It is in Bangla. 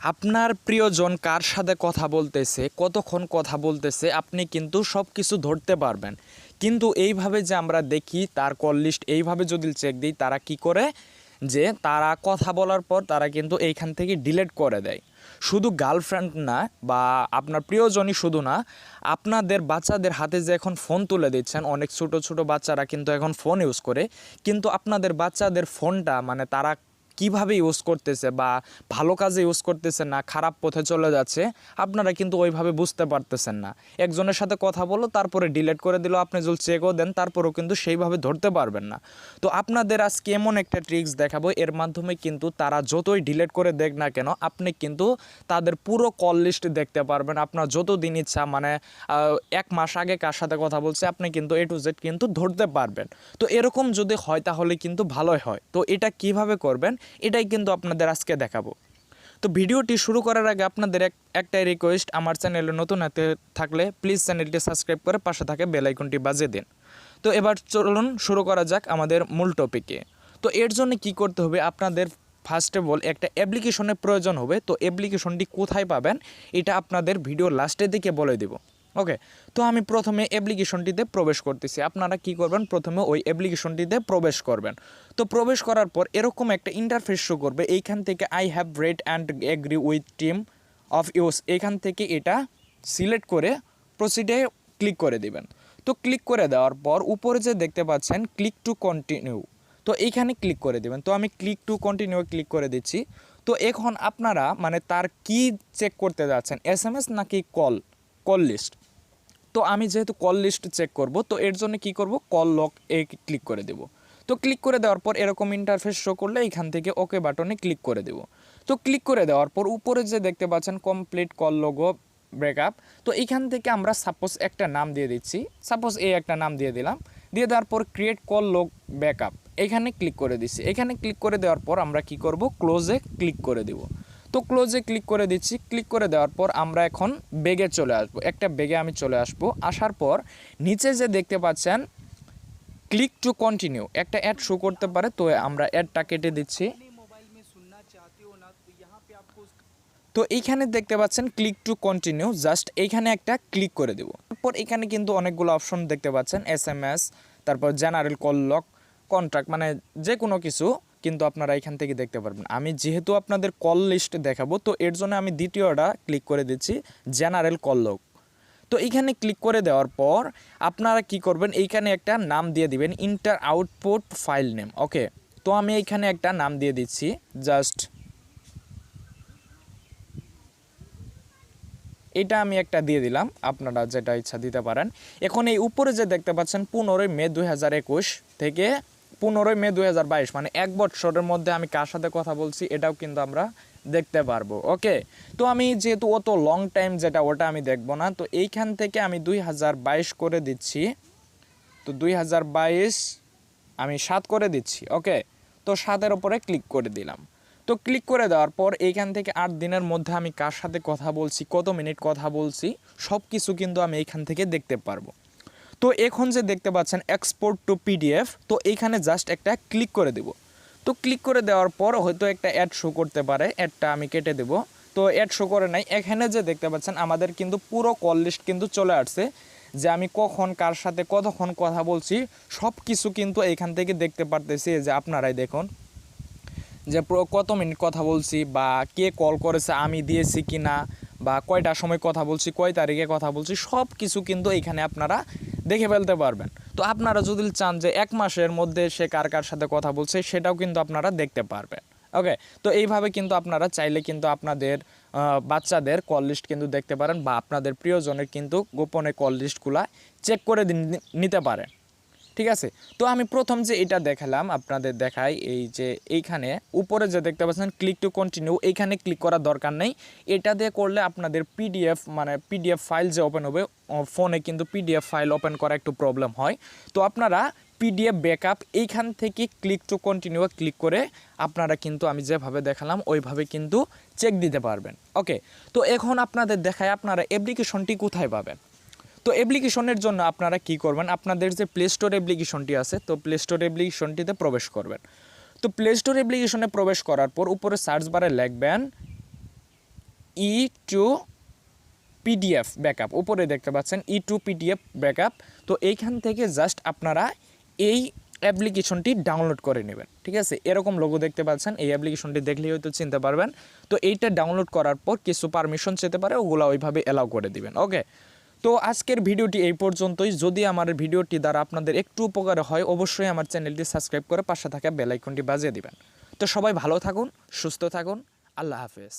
আপনার প্রিয়জন কার সাথে কথা বলতেছে, কতক্ষণ কথা বলতেছে, আপনি কিন্তু সব কিছু ধরতে পারবেন। কিন্তু এইভাবে যে আমরা দেখি, তার কল লিস্ট এইভাবে যদি চেক দিই, তারা কি করে? যে তারা কথা বলার পর তারা কিন্তু এইখান থেকে ডিলিট করে দেয়। শুধু গার্লফ্রেন্ড না বা আপনার প্রিয়জনই শুধু না, আপনাদের বাচ্চাদের হাতে যে এখন ফোন তুলে দিচ্ছেন, অনেক ছোট ছোট বাচ্চারা কিন্তু এখন ফোন ইউজ করে। কিন্তু আপনাদের বাচ্চাদের ফোনটা মানে তারা কীভাবে ইউজ করতেছে বা ভালো কাজে ইউজ করতেছে না, খারাপ পথে চলে যাচ্ছে, আপনারা কিন্তু ওইভাবে বুঝতে পারতেছেন না। একজনের সাথে কথা বলো, তারপরে ডিলেট করে দিল, আপনি যদি চেকও দেন, তারপরেও কিন্তু সেইভাবে ধরতে পারবেন না। তো আপনাদের আজকে এমন একটা ট্রিক্স দেখাবো, এর মাধ্যমে কিন্তু তারা যতই ডিলেট করে দেখ না কেন, আপনি কিন্তু তাদের পুরো কল লিস্ট দেখতে পারবেন। আপনার যত দিন ইচ্ছা মানে এক মাস আগে কার সাথে কথা বলছে, আপনি কিন্তু এ টু জেড কিন্তু ধরতে পারবেন। তো এরকম যদি হয়, তাহলে কিন্তু ভালোই হয়। তো এটা কীভাবে করবেন? এটাই কিন্তু আপনাদের আজকে দেখাবো। তো ভিডিওটি শুরু করার আগে আপনাদের এক একটাই রিকোয়েস্ট আমার চ্যানেলে নতুন হাতে থাকলে প্লিজ চ্যানেলটি সাবস্ক্রাইব করে পাশে থাকে বেল আইকনটি বাজিয়ে দিন। তো এবার চলুন শুরু করা যাক আমাদের মূল টপিকে তো এর জন্য কি করতে হবে? আপনাদের ফার্স্ট অফ অল একটা অ্যাপ্লিকেশনের প্রয়োজন হবে। তো অ্যাপ্লিকেশনটি কোথায় পাবেন? এটা আপনাদের ভিডিও লাস্টের দিকে বলে দেব। ওকে তো আমি প্রথমে অ্যাপ্লিকেশনটিতে প্রবেশ করতেছি। আপনারা কি করবেন? প্রথমে ওই অ্যাপ্লিকেশনটিতে প্রবেশ করবেন। তো প্রবেশ করার পর এরকম একটা ইন্টারফেস শো করবে। এইখান থেকে I have read and agree with terms of use এখান থেকে এটা সিলেক্ট করে প্রসিডে ক্লিক করে দিবেন। তো ক্লিক করে দেওয়ার পর উপরে যে দেখতে পাচ্ছেন ক্লিক টু কন্টিনিউ তো এইখানে ক্লিক করে দেবেন। তো আমি ক্লিক টু কন্টিনিউ ক্লিক করে দিচ্ছি। তো এখন আপনারা মানে তার কি চেক করতে যাচ্ছেন? এস নাকি কল কল লিস্ট তো আমি যেহেতু কল লিস্ট চেক করব, তো এর জন্য কি করব? কল লক এ ক্লিক করে দেব। তো ক্লিক করে দেওয়ার পর এরকম ইন্টারফেস শো করলে এখান থেকে ওকে বাটনে ক্লিক করে দেব। তো ক্লিক করে দেওয়ার পর উপরে যে দেখতে পাচ্ছেন কমপ্লিট কল লোগো ব্রেকআপ তো এখান থেকে আমরা সাপোজ একটা নাম দিয়ে দিচ্ছি। সাপোজ এ একটা নাম দিয়ে দিলাম। দিয়ে দেওয়ার পর ক্রিয়েট কল লোক ব্যাকআপ এখানে ক্লিক করে দিচ্ছি। এখানে ক্লিক করে দেওয়ার পর আমরা কি করব? ক্লোজে ক্লিক করে দেব। তো ক্লোজে ক্লিক করে দিচ্ছি। ক্লিক করে দেওয়ার পর আমরা এখন বেগে চলে আসব। একটা বেগে আমি চলে আসব। আসার পর নিচে যে দেখতে পাচ্ছেন ক্লিক টু কন্টিনিউ একটা অ্যাড শো করতে পারে, তো আমরা অ্যাডটা কেটে দিচ্ছি। তো এইখানে দেখতে পাচ্ছেন ক্লিক টু কন্টিনিউ জাস্ট এইখানে একটা ক্লিক করে দেব। তারপর এখানে কিন্তু অনেকগুলো অপশন দেখতে পাচ্ছেন এস এম এস তারপর জেনারেল কল লক কন্ট্রাক্ট মানে যে কোনো কিছু। কিন্তু আপনারা এখান থেকে দেখতে পারবেন। আমি যেহেতু আপনাদের কল লিস্ট দেখাবো, তো এর জন্য আমি দ্বিতীয়টা ক্লিক করে দিচ্ছি জেনারেল কল লক তো এইখানে ক্লিক করে দেওয়ার পর আপনারা কি করবেন, এইখানে একটা নাম দিয়ে দিবেন enter output file name okay তো আমি এইখানে একটা নাম দিয়ে দিচ্ছি জাস্ট এটা আমি একটা দিয়ে দিলাম, আপনারা যেটা ইচ্ছা দিতে পারেন। এখন এই উপরে যে দেখতে পাচ্ছেন, পনেরোই মে দুই হাজার একুশ থেকে পনেরোই মে দু হাজার বাইশ মানে এক বছরের মধ্যে আমি কার সাথে কথা বলছি এটাও কিন্তু আমরা দেখতে পারব, ওকে? তো আমি যেহেতু অত লং টাইম যেটা, ওটা আমি দেখব না, তো এইখান থেকে আমি দুই হাজার বাইশ করে দিচ্ছি, তো দুই হাজার বাইশ আমি সাত করে দিচ্ছি, ওকে? তো সাতের ওপরে ক্লিক করে দিলাম, তো ক্লিক করে দেওয়ার পর এইখান থেকে আট দিনের মধ্যে আমি কার সাথে কথা বলছি, কত মিনিট কথা বলছি সব কিছু কিন্তু আমি এইখান থেকে দেখতে পারব তো এখন যে দেখতে পাচ্ছেন এক্সপোর্ট টু পিডিএফ তো এইখানে জাস্ট একটা ক্লিক করে দেব। তো ক্লিক করে দেওয়ার পর হয়তো একটা অ্যাড শো করতে পারে অ্যাডটা আমি কেটে দেব। তো অ্যাড শো করে নাই, এখানে যে দেখতে পাচ্ছেন আমাদের কিন্তু পুরো কল লিস্ট কিন্তু চলে আসছে, যে আমি কখন, কার সাথে কতক্ষণ কথা বলছি সব কিছু কিন্তু এইখান থেকে দেখতে পারতেছি, যে আপনারাই দেখুন। যে কত মিনিট কথা বলছি, বা কে কল করেছে, আমি দিয়েছি কি না বা কয়টার সময় কথা বলছি, কয় তারিখে কথা বলছি সব কিছু কিন্তু এখানে আপনারা দেখে ফেলতে পারবেন। তো আপনারা যদি চান যে এক মাসের মধ্যে সে কার কার সাথে কথা বলছে, সেটাও কিন্তু আপনারা দেখতে পারবেন। ওকে তো এইভাবে কিন্তু আপনারা চাইলে কিন্তু আপনাদের বাচ্চাদের কল লিস্ট কিন্তু দেখতে পারেন বা আপনাদের প্রিয়জনের কিন্তু গোপনে কল লিস্টগুলা চেক করে নিতে পারেন। ঠিক আছে? তো আমি প্রথম যে এটা দেখালাম, আপনাদের দেখাই এই যে এইখানে উপরে যে দেখতে পাচ্ছেন ক্লিক টু কন্টিনিউ এইখানে ক্লিক করার দরকার নেই। এটা দিয়ে করলে আপনাদের পিডিএফ মানে পিডিএফ ফাইল যে ওপেন হবে ফোনে কিন্তু পিডিএফ ফাইল ওপেন করা একটু প্রবলেম হয়। তো আপনারা পিডিএফ ব্যাকআপ এইখান থেকে ক্লিক টু কন্টিনিউ ক্লিক করে আপনারা কিন্তু আমি যেভাবে দেখালাম, ওইভাবে কিন্তু চেক দিতে পারবেন। ওকে তো এখন আপনাদের দেখায় আপনারা অ্যাপ্লিকেশনটি কোথায় পাবেন। তো অ্যাপ্লিকেশনের জন্য আপনারা কি করবেন, আপনাদের যে প্লে স্টোর অ্যাপ্লিকেশনটি আছে, তো প্লে স্টোর অ্যাপ্লিকেশনটিতে প্রবেশ করবেন। তো প্লে স্টোর অ্যাপ্লিকেশনে প্রবেশ করার পর উপরে সার্চ বারে লিখবেন ই টু পিডিএফ ব্যাকআপ উপরে দেখতে পাচ্ছেন ই টু পিডিএফ ব্যাকআপ তো এইখান থেকে জাস্ট আপনারা এই অ্যাপ্লিকেশনটি ডাউনলোড করে নেবেন, ঠিক আছে? এরকম লোগো দেখতে পাচ্ছেন, এই অ্যাপ্লিকেশনটি দেখলেই হয়তো চিনতে পারবেন। তো এইটা ডাউনলোড করার পর কিছু পারমিশন চেতে পারে, ওগুলো ওইভাবে অ্যালাউ করে দিবেন ওকে তো আজকের ভিডিওটি এই পর্যন্তই। যদি আমার ভিডিওটি দ্বারা আপনাদের একটু উপকার হয়, অবশ্যই আমার চ্যানেলটি সাবস্ক্রাইব করে পাশে থাকা বেলাইকনটি বাজিয়ে দিবেন। তো সবাই ভালো থাকুন, সুস্থ থাকুন। আল্লাহ হাফেজ।